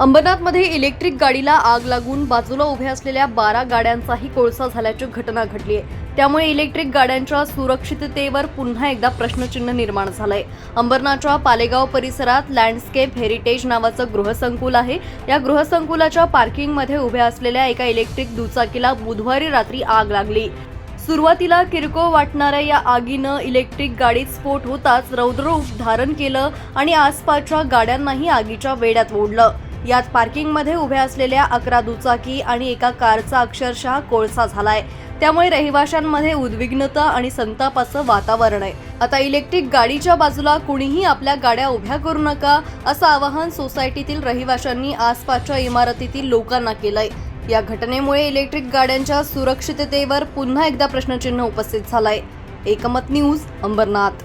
अंबरनाथमध्ये इलेक्ट्रिक गाडीला आग लागून बाजूला उभ्या असलेल्या बारा गाड्यांचाही कोळसा झाल्याची घटना घडली आहे. त्यामुळे इलेक्ट्रिक गाड्यांच्या सुरक्षिततेवर पुन्हा एकदा प्रश्नचिन्ह निर्माण झालंय. अंबरनाथच्या पालेगाव परिसरात लँडस्केप हेरिटेज नावाचं गृहसंकुल आहे. या गृहसंकुलाच्या पार्किंगमध्ये उभ्या असलेल्या एका इलेक्ट्रिक दुचाकीला बुधवारी रात्री आग लागली. सुरुवातीला किरकोळ वाटणाऱ्या या आगीनं इलेक्ट्रिक गाडीत स्फोट होताच रौद्ररूप धारण केलं आणि आसपासच्या गाड्यांनाही आगीच्या वेड्यात ओढलं. यात पार्किंगमध्ये उभ्या असलेल्या अकरा दुचाकी आणि एका कारचा अक्षरशः कोळसा झालाय. त्यामुळे रहिवाशांमध्ये उद्विग्नता आणि संतापाचं वातावरण आहे. आता इलेक्ट्रिक गाडीच्या बाजूला कुणीही आपल्या गाड्या उभ्या करू नका असं आवाहन सोसायटीतील रहिवाशांनी आसपासच्या इमारतीतील लोकांना केलंय. या घटनेमुळे इलेक्ट्रिक गाड्यांच्या सुरक्षिततेवर पुन्हा एकदा प्रश्नचिन्ह उपस्थित झालंय. एकमत न्यूज अंबरनाथ.